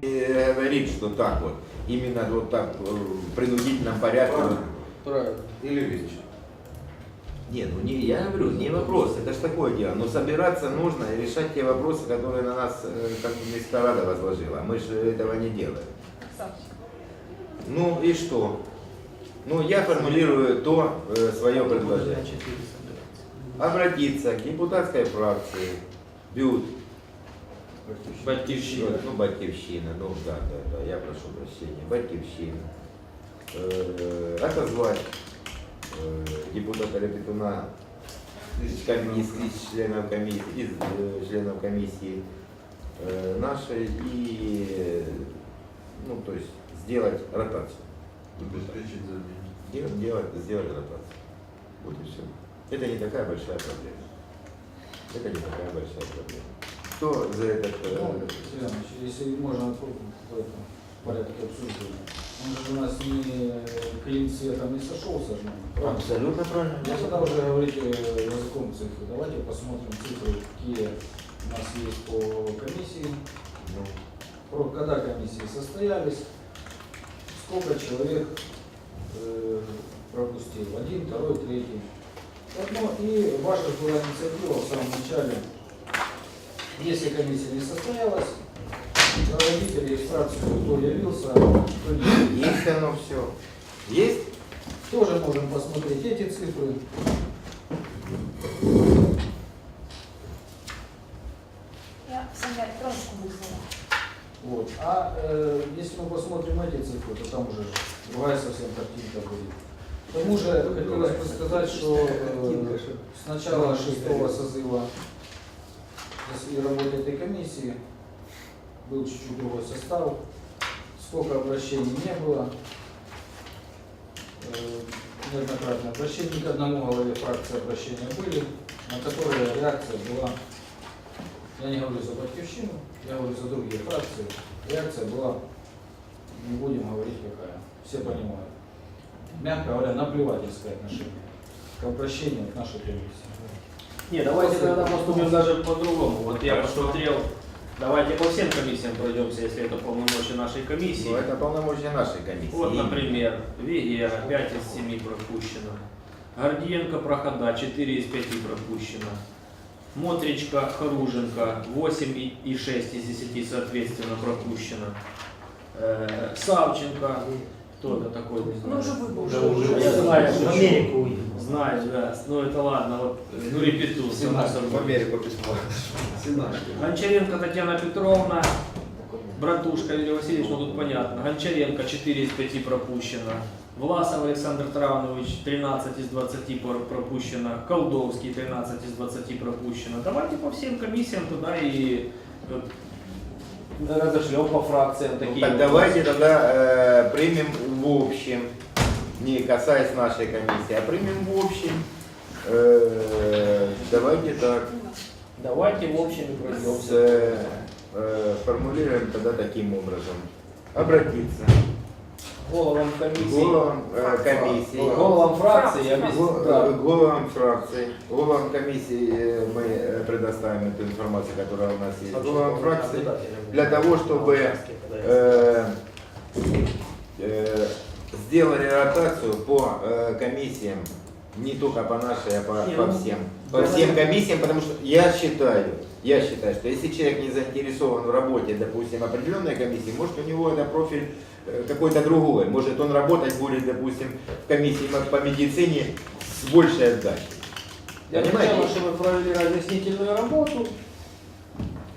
И говорит, что так вот, именно вот так э, в принудительном порядке. Правильно. Или Ильич. Нет, ну не, я говорю, не вопрос, это же такое дело. Но собираться нужно и решать те вопросы, которые на нас э, как бы мисс Рада возложила. Мы же этого не делаем. Ну и что? Ну, я формулирую то э, свое предложение Обратиться к депутатской фракции БЮТ, Батьківщина. ну, Батьківщина, ну да, да, да, я прошу прощения, Батьківщина, э, отозвать э, депутата Репетуна из, комиссии, из членов комиссии, из э, членов комиссии э, нашей и, э, ну, то есть, сделать ротацию. Обеспечить замену. Делать, делать, сделать ротацию. Вот и все. Это не такая большая проблема. Это не такая большая проблема. Кто за этот... э, Ну, если можно по этому порядке обсуждения. Он же у нас не клин цветом не сошелся же. правильно? Абсолютно правильно. Ну, тогда уже говорите языком цифры. Давайте посмотрим цифры, какие у нас есть по комиссии, Ну, про когда комиссии состоялись, сколько человек э, пропустил, один, второй, третий. Поэтому и ваша же была инициатива в самом начале, если комиссия не состоялась, проводите регистрацию, кто явился, кто не есть оно все. Есть? Тоже можем посмотреть эти цифры. Я Саня электроночку вызвала. Вот. А э, если мы посмотрим эти цифры, то там уже другая совсем картинка будет. Тому же хотелось бы сказать, что э, с начала шестого созыва и работы этой комиссии был чуть-чуть другой состав, сколько обращений не было. Э, Неоднократно обращения, ни к одному главе фракции обращения были, на которые реакция была, я не говорю за Батьковщину, я говорю за другие фракции, реакция была, не будем говорить какая, все понимают. Мягко говоря, наплевательское отношение к обращению к нашей комиссии. Не, давайте тогда поступим даже по-другому. Вот я посмотрел, давайте по всем комиссиям пройдемся, если это полномочия нашей комиссии. Ну, это полномочия нашей комиссии. Вот, например, Вегера 5 из 7 пропущено. Гордиенко прохода 4 из 5 пропущено. Мотричка, Харуженко 8 и и 6 из 10 соответственно пропущено. Э, Савченко, кто это такой, не Ну, знаю. уже выбыл. Да, уже Я знаю, В что Америку уехал. Знаю, да. Ну это ладно, вот, э, ну репету, В. Америку письмо. Гончаренко Татьяна Петровна, братушка Юрий Васильевич, ну тут понятно. Гончаренко 4 из 5 пропущено. Власов Александр Травнович 13 из 20 пор- пропущено. Колдовский 13 из 20 пропущено. Давайте по всем комиссиям туда и вот, разошлем по фракциям Ну, такие. так вот. давайте тогда э, примем в общем, не касаясь нашей комиссии, а примем в общем. Э, давайте так, Давайте в общем и с, пройдемся. э, э, формулируем тогда таким образом. Обратиться Головам комиссии. головам э, комиссии. Головам фракции я Фракции. Го- да. э, фракций, головам комиссии э, мы э, предоставим эту информацию, которая у нас есть. Головам фракций для того, чтобы э, э, сделали ротацию по э, комиссиям, не только по нашей, а по, по ну, всем. По всем комиссиям, потому что я считаю, я считаю, что если человек не заинтересован в работе, допустим, определенной комиссии, может у него это профиль э, какой-то другой. Может он работать будет, допустим, в комиссии по медицине с большей отдачей. Я Понимаете? хотел, чтобы провели разъяснительную работу.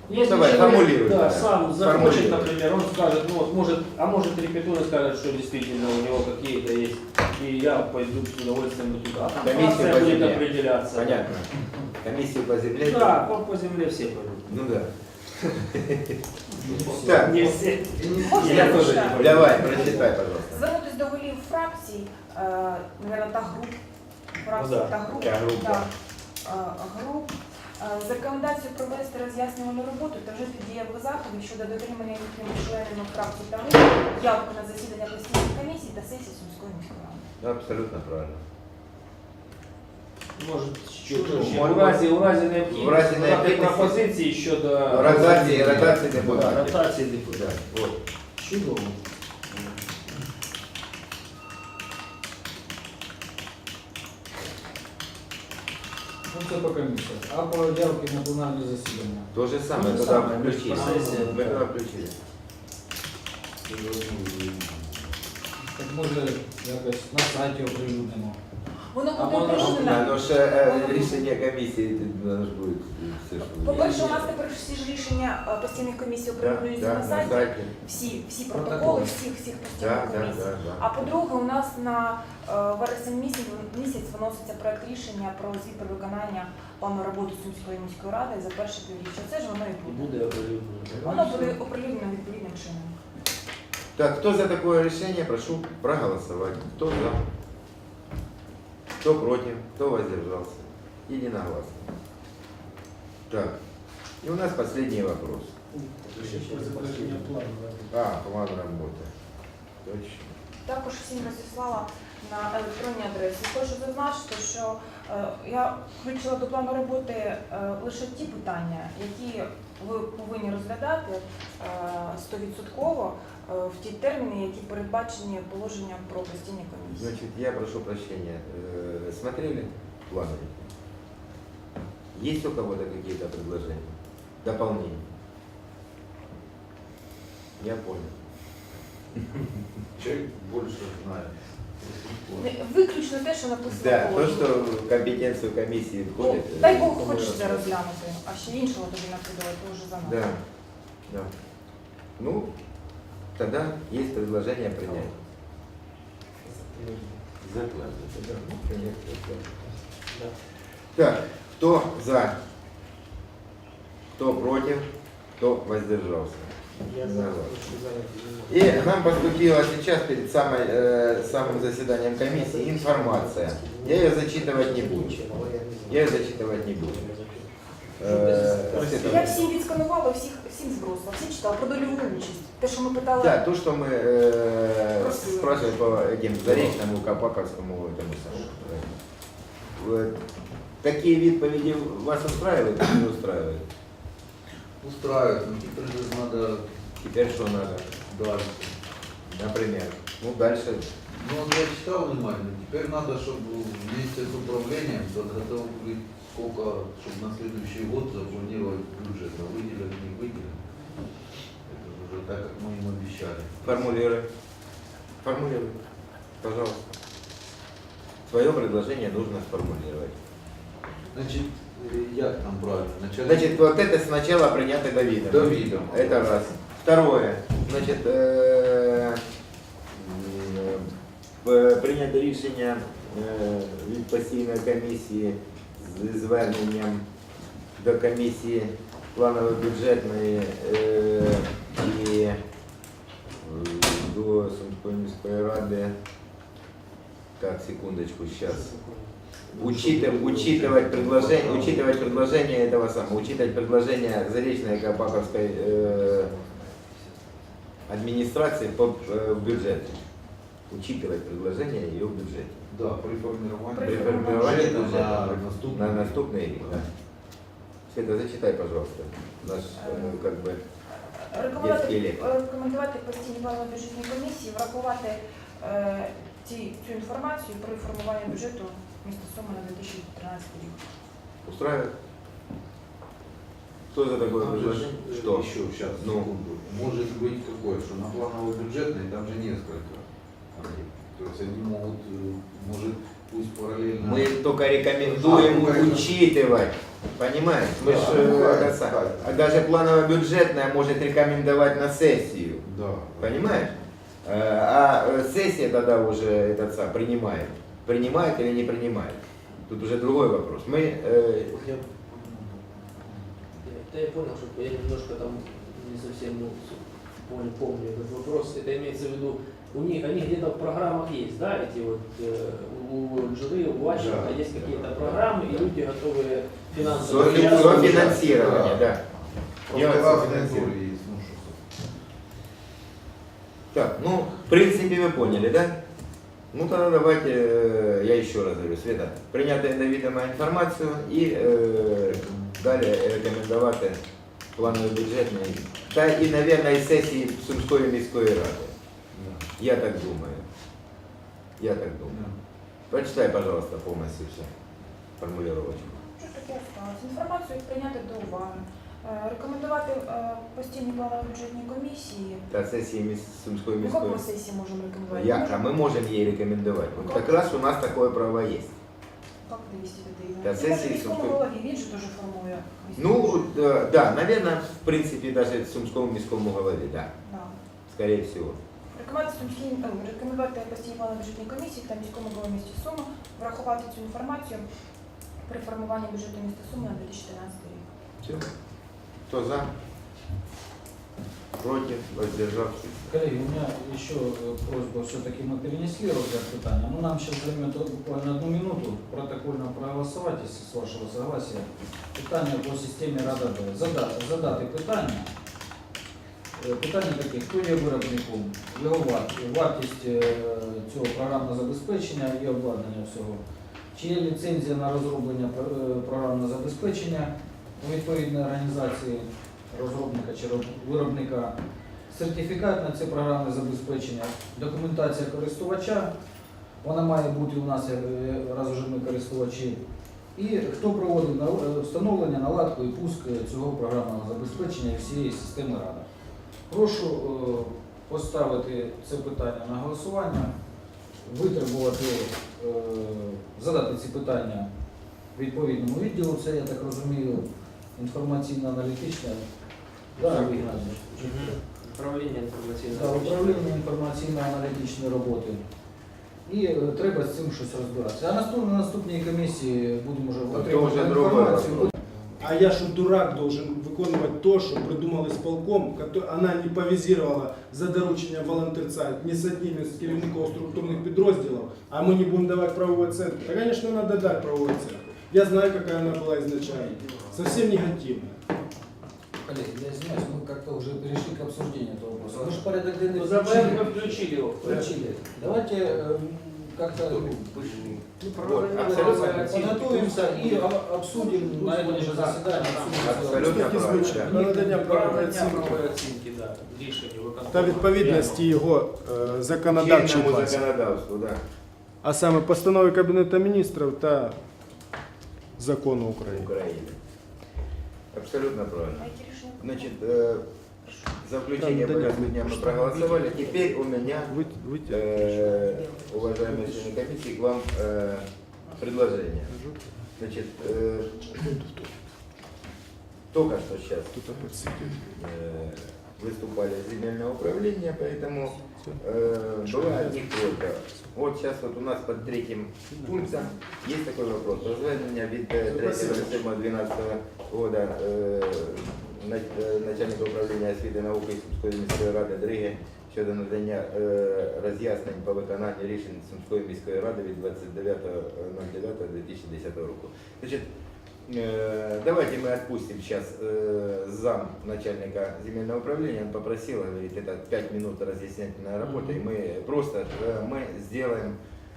Если Давай, человек, формулируй, да, да. сам захочет, Формулируй. например, он скажет, ну вот может, а может репетура скажет, что действительно у него какие-то есть, и я пойду с удовольствием туда. А Там Комиссию фракция по будет земле. определяться. Понятно. Комиссию по земле. Да, по, по земле все пойдут. Ну да. Так, Не все. Можна я я тоже прочитаю? не Давай, прочитай, пожалуйста. Звернутись до голів фракцій, е, наверно, та груп, фракцій Ну да, та груп, та груп, та, е, груп, е, з рекомендацією провести роз'яснювальну роботу та вжити дієвих заходів щодо дотримання їхніми членами фракцій та явки на засідання постійних комісій та сесії Сумської міської ради. Ну, Абсолютно правильно. Може, що у разі, у разі необхідності В разі необхідності. пропозиції щодо Ротації, ротації Да, депутатів. ротації депутатів. Чудово. Це по комиссии, А по явке на пленарное засідання. То же самое, Ну, тогда самое, включили. сессия, Мы да. включили. Так може якось на сайті оприлюднимо. Воно А буде воно ж- оприлюднено. Да, но же э, решение комиссии оно ж будет все, что По-перше, у нас тепер всі ж рішення е, постійних комісій да, оприлюднюються да, на сайті. Всі, всі Протоколи. протоколи всіх всіх постійних да, комісій. да, А да. по-друге, у нас на е, вересень місяць, місяць виноситься проект рішення про звіт про виконання плану роботи Сумської міської ради за перше півріччя. Це ж воно і буде. Буде оприлюднено. Воно буде оприлюднено відповідним чином. Так, кто за такое решение, прошу проголосовать. Кто за? Кто против? Кто воздержался? Единогласно. Так, и у нас последний вопрос. А, план работы. Точно. Також всім розіслала на електронній адресі. Хочу зазначити, що е, я включила до плану роботи е, лише ті питання, які ви повинні розглядати е, стовідсотково е, в ті терміни, які передбачені положенням про постійні комісії. Значит, я прошу прощения. Э, Смотрели планы? Есть у кого-то какие-то предложения? Дополнения? Я понял. Человек больше знает. Не- Виключно те, що написано Да, в то, положенні. что в компетенцию комиссии Ну, входит. э, дай Бог мы хочеться рассмотрим. розглянути, а ще іншого тобі накидувати то вже занадто. Да, да. Ну, тогда есть предложение принять. Так, кто за? Кто против? Кто воздержался? Я за. И нам поступила сейчас перед самой, э, самым заседанием комиссии информация. Я ее зачитывать не буду. Я ее зачитывать не буду. Э, Я всім відсканувала, всіх, всім збросила, всі читала про дольову участь. Те, що ми питали. Да, то, что мы э, Просто- спрашивали по этим Заречному, Капаковскому, этому самому. Вот. Такие відповіді вас устраивают или не устраивают? Устраивает, но теперь же надо Теперь что надо? дальше. Например. Ну, дальше. Ну, вот я читал внимательно, теперь надо, чтобы вместе с управлением подготовить сколько, чтобы на следующий год запланировать бюджет, а выделят, не выделят. Это же уже так, как мы им обещали. Формулируй. Формулируй. Пожалуйста. Свое предложение нужно сформулировать. Значит, э, як там правильно? Начальник- Значит, вот это сначала принято Давидом. Давидом. Это раз. Второе. Значит, э, м, е, прийнято рішення е, від постійної комісії з зверненням до комісії планово-бюджетної е, і е, до Сумської міської ради. Так, секундочку, сейчас. Учитывать, учитывать предложение, учитывать предложение этого самого, учитывать предложение Заречной Копаковской э, администрации по э, в бюджете. Учитывать предложение ее в бюджете. Да, при формировании, При формировании бюджета бюджета. на наступный На наступный рік. Да. Света, зачитай, пожалуйста, наш э, как бы Рекомендувати, Детський лік. рекомендувати постійній планово-бюджетній комісії врахувати е, ці, цю інформацію при формуванні бюджету міста Суми на 2013 рік. устраивает. Кто за такое Там же предложение? ж, э, Что? Еще сейчас, Ну. секунду. Может быть какое, что на планово-бюджетной там же несколько. объектов. То есть они могут, э, может, пусть параллельно... Мы только рекомендуем А, ну, учитывать. Понимаешь? Мы Да, ж, ну, э, правильно, это сам- правильно. а даже планово-бюджетная может рекомендовать на сессию. Да. Понимаешь? Э, А э, сессия тогда уже этот сам принимает. Принимает или не принимает. Тут уже другой вопрос. Мы э, Я, да я понял, что я немножко там не совсем ну, помню, помню этот вопрос. Это имеется в виду, у них, они где-то в программах есть, да, эти вот, э, у Джуры, у Ващенко Да, есть да, какие-то да. программы, и люди готовы финансово софи- участвовать. софинансирование, да. Делать Просто софинансирование. тоже есть, ну что. Так, ну, в принципе, вы поняли, да? Ну тогда давайте, э, я еще раз говорю, Света, прийняти на відомо інформацію і е, далі рекомендувати плановий бюджетний та і, мабуть, і сесії Сумської міської ради. Я так думаю. Я так думаю. Прочитай, пожалуйста, полностью все формулировочку. Що таке осталось? Інформацію прийняти до уваги. Е, Рекомендувати е, постійні планові бюджетні комісії. Та сесії міс- Сумської Ну, як міської ми сесії можемо рекомендувати? Як? А Можемо- мы можем ей рекомендовать. Вот как раз у нас такое право есть. Як довести людей? Та Це сесії може міському Сумської- голові, він же дуже формує. Ну, да, да, наверное, в принципе, даже Сумскому міському голові, да, Да. скорее всего. Рекомендувати сумській е, рекомендувати постійні плани бюджетній комісії та міському голові місті Суми врахувати цю інформацію при формуванні бюджету міста Суми на 2014 рік. Все. Кто за? Против? Воздержавшись? Коллеги, у меня еще э, просьба, все-таки мы перенесли розгляд питания, но нам сейчас займет буквально одну минуту протокольно проголосовать, если с вашего согласия, питання по системі Рада Б. Задати, задати питання. Е, Питання таке, хто є виробником, його вартість, вартість е, цього програмного забезпечення і обладнання всього. Чи є ліцензія на розроблення е, програмного забезпечення у відповідної організації розробника чи виробника, сертифікат на це програмне забезпечення, документація користувача, вона має бути у нас, раз уже ми користувачі, і хто проводив е, встановлення, наладку і пуск цього програмного забезпечення всієї системи Рада. Прошу е, поставити це питання на голосування, витребувати, е, задати ці питання відповідному відділу, це, я так розумію, інформаційно-аналітичне. Да, Управління інформаційно-аналітичної роботи. І е, треба з цим щось розбиратися. А на наступній комісії будемо вже вже отримувати інформацію. вопрос. А я что, дурак, должен виконувати то, що придумали з полком, кото- вона не повізувала за дорученням волонтерця ні з одним із керівників структурних підрозділів, а ми не будемо давати правову оценку. Та, конечно, надо дать правовую оценку. Я знаю, какая она была изначально. Совсем негативная. Коллеги, я извиняюсь, мы как-то уже перешли к обсуждению этого вопроса. Мы же порядок денный Ну, давай включили. ми включили його. включили. Давайте э, как-то Ну, Вот, абсолютно, подготовимся и об- обсудим на этом же заседании. обсудим Абсолютно Такі правильно. звичайно. да. Надання правової Правильно, оцінки правової оцінки, да, рішення виконкому. та відповідності його е, законодавчій Чинному базі. законодавству, да. А саме постанови Кабінету міністрів та закону України. Украины. Абсолютно правильно. А які рішення? Значит, э, за включение да, порядка дня мы проголосовали. Теперь у меня, э, уважаемые члены комиссии, к вам э, предложение. Значит, э, только что сейчас э, выступали из земельного управления, поэтому э, была от них просьба. Вот сейчас вот у нас под третьим пунктом есть такой вопрос. Розвернення від э, 3.07.12 года э, на- э, начальника управління освіти і науки Сумської міської ради Дриги щодо надання е, роз'яснень по виконанню рішень Сумської міської ради від 29.09.2010 року. Значить, Э, Давайте мы отпустим сейчас зам начальника земельного управления. Он попросил, говорит, это 5 минут разъяснительная работа, и мы просто э, мы сделаем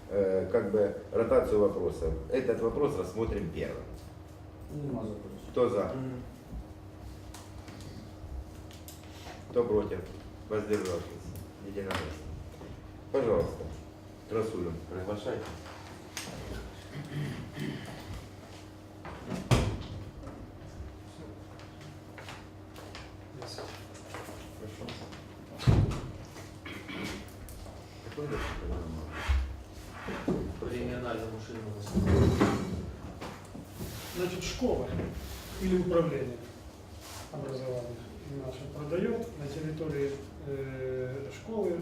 э, как бы ротацию вопросов. Этот вопрос рассмотрим первым. Нема заперечень. Кто за? Кто против? Воздержавшись. Единогласно. Пожалуйста, Расулю, приглашайте. Значит, школа или управление образования наше продает на территории э, школы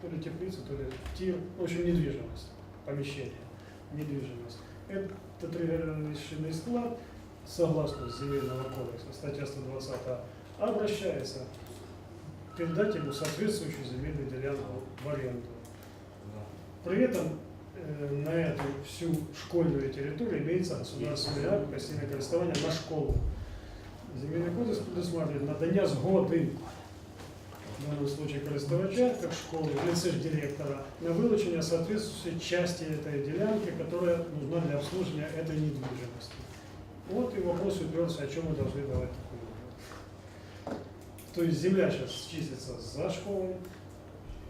то ли теплицу, то ли тир, в общем, недвижимость, помещение, недвижимость. Этот регулярный склад, согласно Земельного кодекса, статья 120, обращается передать ему соответствующую земельную делянку в аренду. При этом э, на эту всю школьную территорию имеется государственный акт постійне користування на школу. Земельний кодекс предусматривает надання згоди в данном случае користувача, как школы, в директора, на вилучення соответствующей части этой делянки, которая нужна для обслуживания этой недвижимости. Вот и вопрос уперся, о чем мы должны давать такую. То есть земля сейчас числится за школой,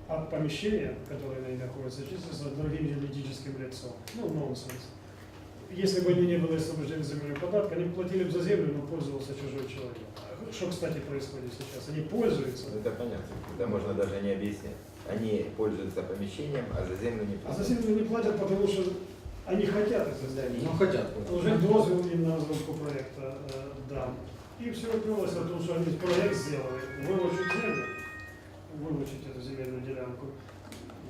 а помещение, которое на ней находится, числится другим юридическим лицом. Ну, нонсенс Если бы они не были освобождены земельного податка, они бы платили бы за землю, но пользовался чужой человек. А Что, кстати, происходит сейчас? Они пользуются, Ну, Это понятно. Это можно даже не объяснять. Они пользуются помещением, а за землю не а за платят. землю не платят, потому что они хотят это сделать. Ну, хотят. Уже дозвіл їм на розробку проєкту е, дан. І все опиралося в тому, що вони проєкт зробили, вилучить землю, вилучить цю земельну ділянку.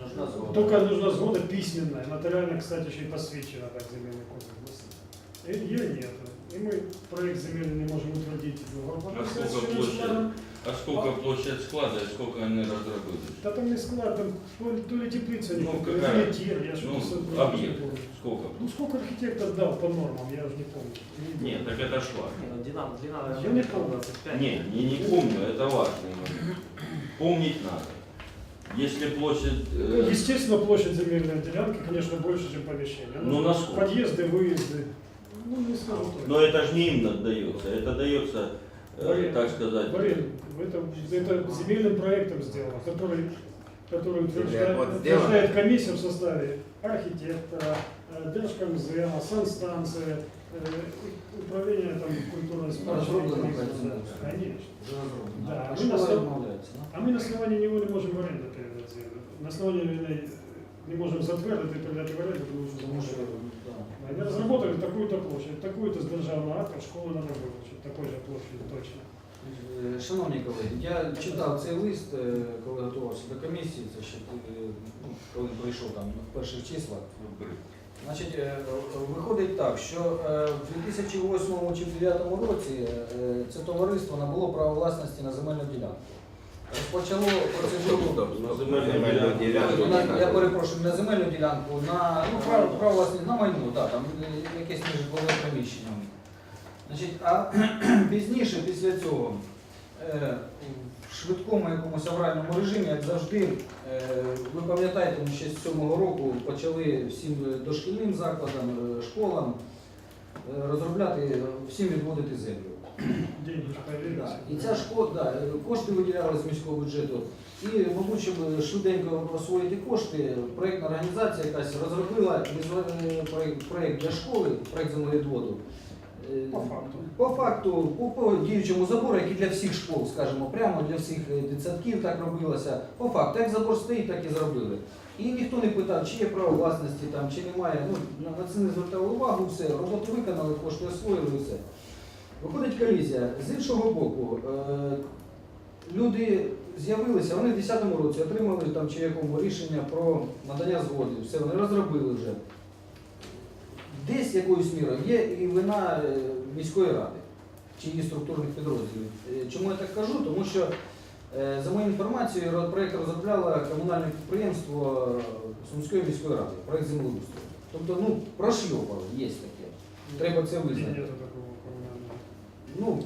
Нужна згода. Только нужна згода письменная, нотариально, кстати, еще и посвящена так земельный кодекс. И ее нет. И мы проект земельный не можем утвердить в А сколько площадь? А сколько площадь склада и сколько они разработали? Да там не склад, там то ли, то ли теплица, не Ну, помню, то какая? ли тир, я Ну, не объект. Сколько? Ну сколько архитектор дал по нормам, я уже не помню. Нет, так это шла. Ну, Длина, длина, Я не помню. 25. Не, не, не помню, это важный момент. Помнить надо. Если площадь... Э, Естественно, площадь земельной делянки, конечно, больше, чем помещение. Ну, на сколько? Подъезды, выезды. Ну, не скажу точно. Но это же не им отдается, это дается, э, В аренду. так сказать, В аренду. Это, это земельным проектом сделано, который, который утверждает, вот сделано. утверждает комиссия в составе архитектора, э, Держкомзема, санстанции, э, управления там, культурной Разработано, спадщины. конечно. Конечно. Вже розроблено. Да, А ми школа на сам- відмовляється, да? А мы на основании него не можем в аренду передать землю. На основании вины не можем затвердить и передать в аренду, потому что Тому що, да. Они разработали такую-то площадь, такую-то с державного акта, школу надо вилучити, такой же площади точно. Е, Шановні колеги, я читав цей лист, е, коли готувався до комісії, це ще е, ну, коли прийшов там в перших числах. Значить, е, виходить так, що е, в 2008 чи 2009 році е, це товариство набуло право власності на земельну ділянку. Розпочало процедуру. На земельну ділянку. я перепрошую, на земельну ділянку, на ну, право, право власності на майно, да, там якесь нежитлове приміщення. Значить, а пізніше, після цього, в швидкому якомусь авральному режимі, як завжди, е, ви пам'ятаєте, ми ще з 7-го року почали всім дошкільним закладам, е, школам е, розробляти, е, всім відводити землю. Да. І ця шкода, да, е, кошти виділяли з міського бюджету. І, мабуть, щоб швиденько освоїти кошти, проєктна організація якась розробила е, проєкт для школи, проєкт землевідводу. Е, По факту. По факту, по, по діючому забору, який для всіх школ, скажімо, прямо для всіх е, дитсадків так робилося. По факту, як забор стоїть, так і зробили. І ніхто не питав, чи є право власності там, чи немає. Ну, на це не звертали увагу, все, роботу виконали, кошти освоїли, все. Виходить колізія. З іншого боку, е, люди з'явилися, вони в 2010 році отримали там чи якому рішення про надання згоди. Все, вони розробили вже. Десь якоюсь мірою є і вина е, міської ради чи її структурних підрозділів. Е, Чому я так кажу? Тому що, е, за моєю інформацією, ро- проєкт розробляло комунальне підприємство Сумської міської ради, проєкт землеустрою. Тобто, ну, прошльопали, є таке. Треба це визнати. Ну,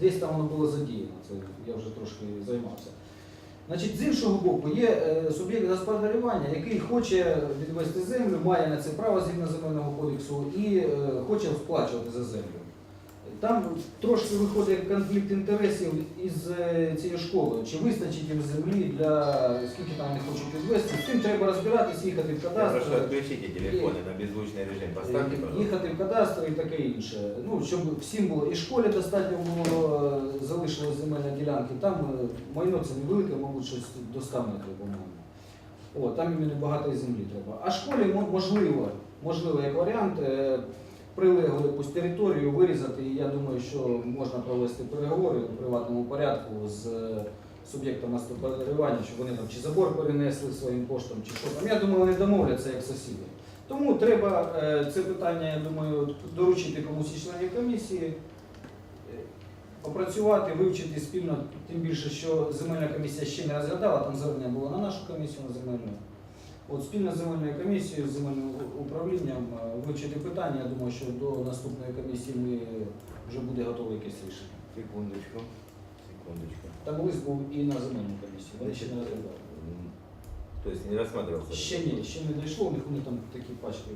десь там воно було задіяно, це я вже трошки займався. Значить, з іншого боку, є е, суб'єкт господарювання, який хоче відвести землю, має на це право згідно земельного кодексу і е, хоче сплачувати за землю. Там трошки виходить конфлікт інтересів із е, цією школою. Чи вистачить їм землі для скільки там вони хочуть відвести. З цим треба розбиратись, їхати в Прошу кадастр. отключите телефоны на беззвучный режим. Поставьте, пожалуйста. Їхати в кадастр і таке інше. Ну, щоб всім було і школі достатньо було, е, залишилось земельні ділянки. Там е, майно це невелике, мабуть, щось до 100 метрів, по-моєму. О, там іменно багато землі треба. А школі мо- можливо, можливо, як варіант, прилеглу якусь територію вирізати. І я думаю, що можна провести переговори у приватному порядку з е, суб'єктом господарювання, щоб вони там чи забор перенесли своїм коштом, чи що там. Я думаю, вони домовляться як сусіди. Тому треба е, це питання, я думаю, доручити комусь із членів комісії, е, опрацювати, вивчити спільно, тим більше, що земельна комісія ще не розглядала, там звернення було на нашу комісію на земельну. От спільно з земельною комісією, з земельним управлінням е, вивчити питання. Я думаю, що до наступної комісії ми вже буде готове якесь рішення. Секундочку. Секундочку. Там лист був і на земельну комісію. Вони ще не розглядали. М, То есть не рассматривался? Ще ні, ще не дійшло, у них вони там такі пачки.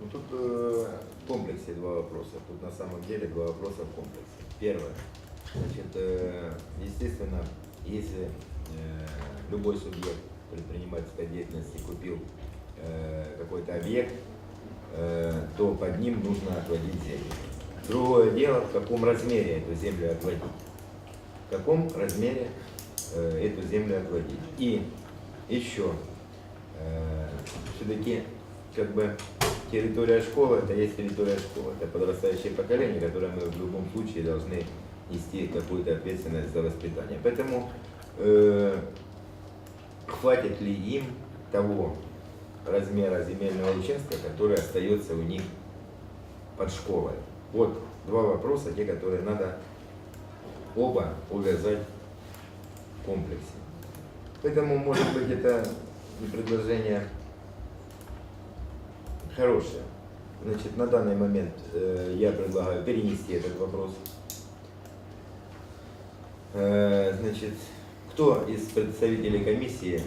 Ну, тут э, в комплексе два вопроса. Тут на самом деле два вопроса в комплексе. Первое. Значит, э, естественно, если э, любой субъект предпринимательской деятельности купил э, какой-то объект, э, то под ним нужно отводить землю. Другое дело, в каком размере эту землю отводить. В каком размере э, эту землю отводить. И еще, все-таки, как бы, территория школы, это есть территория школы, это подрастающее поколение, которое мы в любом случае должны нести какую-то ответственность за воспитание. Поэтому э, хватит ли им того размера земельного участка, который остается у них под школой? Вот два вопроса, те, которые надо оба увязать в комплексе. Поэтому, может быть, это предложение хорошее. Значит, на данный момент э, я предлагаю перенести этот вопрос. Э, значит, кто из представителей комиссии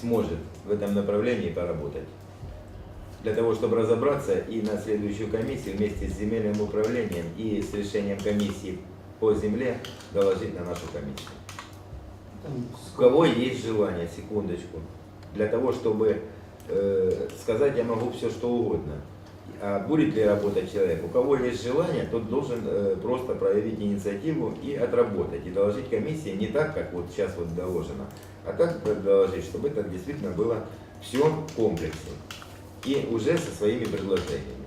сможет в этом направлении поработать? Для того, чтобы разобраться и на следующую комиссию вместе с земельным управлением и с решением комиссии по земле доложить на нашу комиссию. У кого есть желание, секундочку, для того, чтобы э, сказать, я могу все что угодно. А будет ли работать человек? У кого есть желание, тот должен э, просто проявить инициативу и отработать. И доложить комиссии не так, как вот сейчас вот доложено, а так доложить, чтобы это действительно было все в комплексе. И уже со своими предложениями.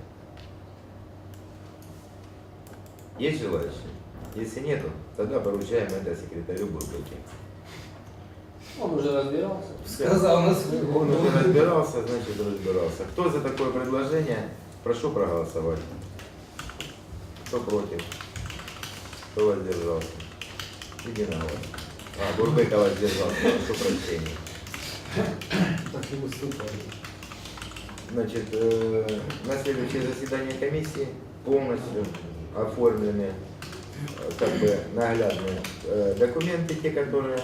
Есть желающие? Если нету, тогда поручаем это секретарю Бурбаке. Он уже розбирався. Сказав на свою Он уже разбирался, значит разбирался. Кто за такое предложение, прошу проголосовать. Кто против? Кто воздержался? Единогласно. А, Бурбека воздержался, прошу прощения. Так і виступає. Значит, э, на следующее заседание комиссии полностью оформлены э, как бы наглядные э, документы, те, которые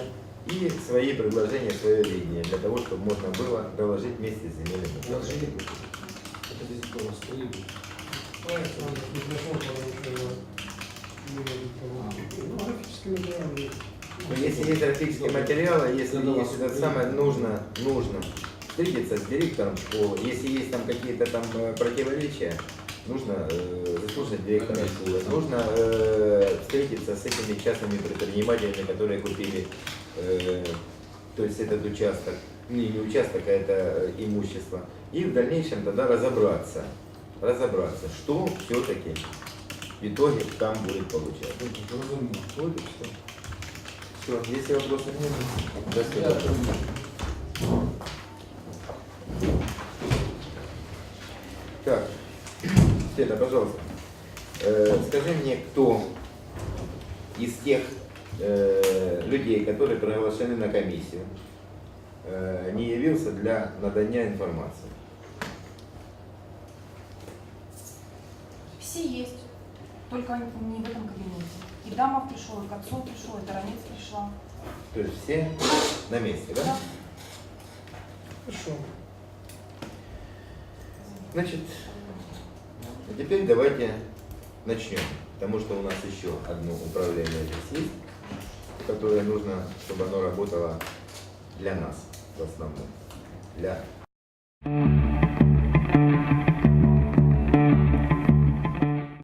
и свои предложения, свое видение, для того, чтобы можно было доложить вместе с земельным если есть графические материалы, если есть это самое, нужно, нужно встретиться с директором школы. Если есть там какие-то там э, противоречия, нужно э, заслушать директора школы. Нужно э, встретиться с этими частными предпринимателями, которые купили, э, то есть этот участок, не, не участок, а это э, имущество. И в дальнейшем тогда разобраться, разобраться, что все-таки в итоге там будет получаться. И все. Если вопросов нет, до свидания. Так, Света, пожалуйста, э, скажи мне, кто из тех э, людей, которые приглашены на комиссию, не явился для надания информации? Все есть, только не в этом кабинете. И Дамов пришел, и Кольцов пришел, и Таранец пришла. То есть все на месте, да? Да. Хорошо. Значит, а теперь давайте начнем, потому что у нас еще одно управление здесь есть, которое нужно, чтобы оно работало для нас в основном, для